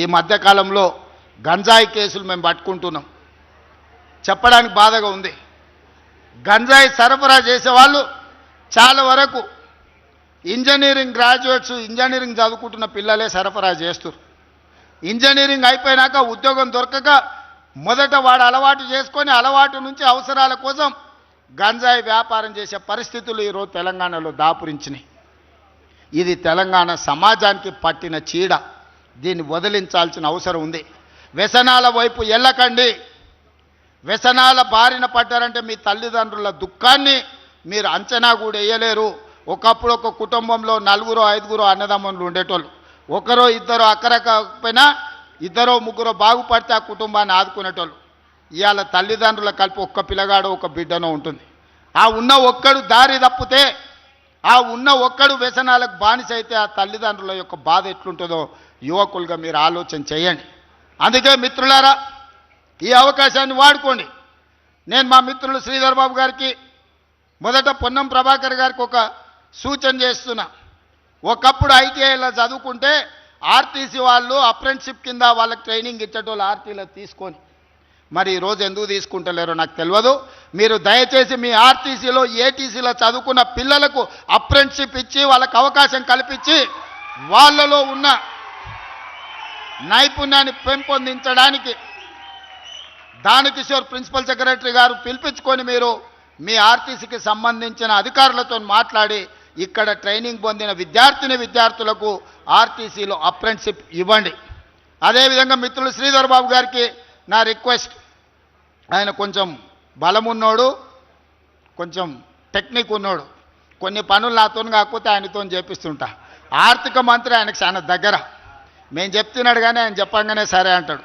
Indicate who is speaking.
Speaker 1: ఈ మధ్యకాలంలో గంజాయి కేసులు మేము పట్టుకుంటున్నాం. చెప్పడానికి బాధగా ఉంది. గంజాయి సరఫరా చేసేవాళ్ళు చాలా వరకు ఇంజనీరింగ్ గ్రాడ్యుయేట్స్ ఇంజనీరింగ్ చదువుకుంటున్న పిల్లలే సరఫరా చేస్తారు ఇంజనీరింగ్ అయిపోయినాక ఉద్యోగం దొరకక మొదట వాడు అలవాటు చేసుకొని అలవాటు నుంచి అవసరాల కోసం గంజాయి వ్యాపారం చేసే పరిస్థితులు ఈరోజు తెలంగాణలో దాపురించినాయి. ఇది తెలంగాణ సమాజానికి పట్టిన చీడ. దీన్ని వదిలించాల్సిన అవసరం ఉంది. వ్యసనాల వైపు వెళ్ళకండి వ్యసనాల బారిన పడ్డారంటే మీ తల్లిదండ్రుల దుఃఖాన్ని మీరు అంచనా కూడా వేయలేరు. ఒకప్పుడు ఒక కుటుంబంలో నలుగురు ఐదుగురు అన్నదమ్ములు ఉండేటోళ్ళు. ఒకరో ఇద్దరు అక్కరకపోయినా ఇద్దరో ముగ్గురో బాగుపడితే ఆ కుటుంబాన్ని ఆదుకునేటోళ్ళు. ఇవాళ తల్లిదండ్రుల కలిపి ఒక్క పిల్లగాడు ఒక బిడ్డనో ఉంటుంది. ఆ ఉన్న ఒక్కడు దారి తప్పితే ఆ ఉన్న ఒక్కడు వ్యసనాలకు బానిస అయితే ఆ తల్లిదండ్రుల యొక్క బాధ ఎట్లుంటుందో యువకులుగా మీరు ఆలోచన చేయండి. అందుకే మిత్రులారా ఈ అవకాశాన్ని వాడుకోండి. నేను మా మిత్రులు శ్రీధర్ బాబు గారికి మొదట పొన్నం ప్రభాకర్ గారికి ఒక సూచన చేస్తున్నా. ఒకప్పుడు ఐటీఐలో చదువుకుంటే ఆర్టీసీ వాళ్ళు అప్రెంటిషిప్ కింద వాళ్ళకి ట్రైనింగ్ ఇచ్చేటోళ్ళు ఆర్టీలో తీసుకొని మరి ఈరోజు ఎందుకు తీసుకుంటలేరో నాకు తెలియదు. మీరు దయచేసి మీ ఆర్టీసీలో ఏటీసీలో చదువుకున్న పిల్లలకు అప్రెంటిషిప్ ఇచ్చి వాళ్ళకి అవకాశం కల్పించి వాళ్ళలో ఉన్న నైపుణ్యాన్ని పెంపొందించడానికి దానకిషోర్ ప్రిన్సిపల్ సెక్రటరీ గారు పిలిపించుకొని మీరు మీ ఆర్టీసీకి సంబంధించిన అధికారులతో మాట్లాడి ఇక్కడ ట్రైనింగ్ పొందిన విద్యార్థిని విద్యార్థులకు ఆర్టీసీలో అప్రెంటిషిప్ ఇవ్వండి. అదేవిధంగా మిత్రులు శ్రీధర్ బాబు గారికి నా రిక్వెస్ట్ ఆయన కొంచెం బలం ఉన్నోడు కొంచెం టెక్నిక్ ఉన్నోడు. కొన్ని పనులు నాతో కాకపోతే ఆయనతో చేపిస్తుంటా. ఆర్థిక మంత్రి ఆయనకు చాలా దగ్గర. మేము చెప్తున్నాడు కానీ ఆయన చెప్పంగానే సరే అంటాడు.